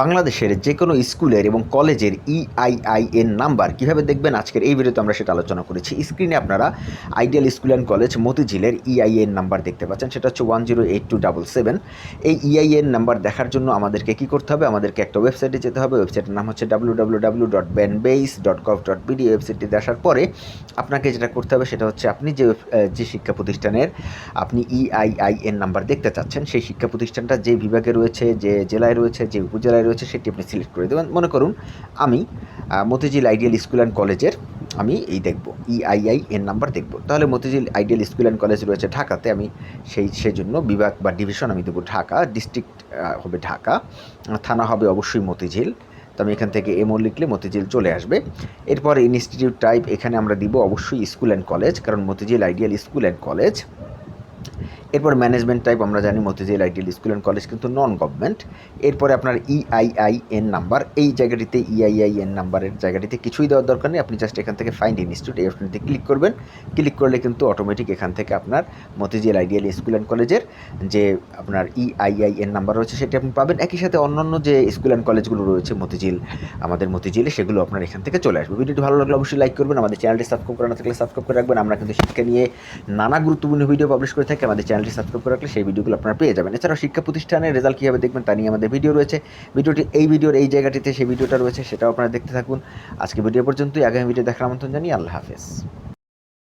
বাংলাদেশের যে কোনো স্কুলের এবং কলেজের E ইআইআইএন নাম্বার কীভাবে দেখবেন? আজকের এই ভিডিওতে আমরা সেটা আলোচনা করেছি। স্ক্রিনে আপনারা আইডিয়াল স্কুল অ্যান্ড কলেজ মতিঝিলের E ইআইএন নাম্বার দেখতে পাচ্ছেন। সেটা হচ্ছে one zero eight two double seven এই E ইআইএন নাম্বার দেখার জন্য আমাদেরকে কী করতে হবে? আমাদেরকে একটা ওয়েবসাইটে যেতে হবে। ওয়েবসাইটের নাম হচ্ছে W W W dot BANBEIS dot gov dot BD ওয়েবসাইটটিতে আসার পরে আপনাকে যেটা করতে হবে সেটা হচ্ছে আপনি যে যে শিক্ষা প্রতিষ্ঠানের আপনি E ইআইআইএন নাম্বার দেখতে চাচ্ছেন, সেই শিক্ষা প্রতিষ্ঠানটা যে বিভাগে রয়েছে, যে জেলায় রয়েছে, যে উপজেলায় রয়েছে সেটি আপনি সিলেক্ট করে দেবেন। মনে করুন আমি মতিঝিল আইডিয়াল স্কুল অ্যান্ড কলেজের আমি এই দেখব ইআইআই এর নাম্বার দেখব। তাহলে Motijheel ideal school and college রয়েছে ঢাকাতে, আমি সেই, সেজন্য বিভাগ বা ডিভিশন আমি দেবো ঢাকা ডিস্ট্রিক্ট হবে ঢাকা, থানা হবে অবশ্যই মতিঝিল। তো আমি এখান থেকে এমও লিখলে মতিঝিল চলে আসবে। এরপর ইনস্টিটিউট টাইপ এখানে আমরা দিব অবশ্যই স্কুল অ্যান্ড কলেজ কারণ Motijheel ideal school and college এরপর ম্যানেজমেন্ট টাইপ আমরা জানি Motijheel ideal school and college কিন্তু নন গভর্নমেন্ট এরপরে আপনার E ইআইআইএন নাম্বার এই জায়গাটিতে E ইআইআইএন নাম্বারের জায়গাটিতে কিছুই দেওয়ার দরকার নেই। আপনি জাস্ট এখান থেকে ফাইন্ড ইনস্টিটিউট এই অপশনটিতে ক্লিক করবেন। ক্লিক করলে কিন্তু অটোমেটিক এখান থেকে আপনার মতিঝিল আইডিয়াল স্কুল অ্যান্ড কলেজের যে আপনার E ইআইআইএন নাম্বার রয়েছে, সেটি আপনি পাবেন। একই সাথে অন্যান্য যে স্কুল অ্যান্ড কলেজগুলো রয়েছে মতিঝিল, আমাদের মতিঝিলে, সেগুলো আপনার এখান থেকে চলে আসবে। ভিডিওটি ভালো লাগলে অবশ্যই লাইক করবেন। আমাদের চ্যানেলটি সাবস্ক্রাইব করা না থাকলে সাবস্ক্রাইব করে রাখবেন। আমরা কিন্তু শিক্ষা নিয়ে নানা গুরুত্বপূর্ণ ভিডিও পাবলিশ করে থাকি। আমাদের চ্যানেলটি সাবস্ক্রাইব করে রাখলে সেই ভিডিওগুলো আপনারা পেয়ে যাবেন। এছাড়াও শিক্ষা প্রতিষ্ঠানের রেজাল্ট কীভাবে দেখবেন তা নিয়ে আমাদের ভিডিও রয়েছে। ভিডিওটি এই ভিডিওর এই জায়গাটিতে সেই ভিডিওটা রয়েছে, সেটাও আপনারা দেখতে থাকুন। আজকে ভিডিও পর্যন্তই। আগামী ভিডিও দেখার আমন্ত্রণ জানিয়ে আল্লাহ হাফেজ।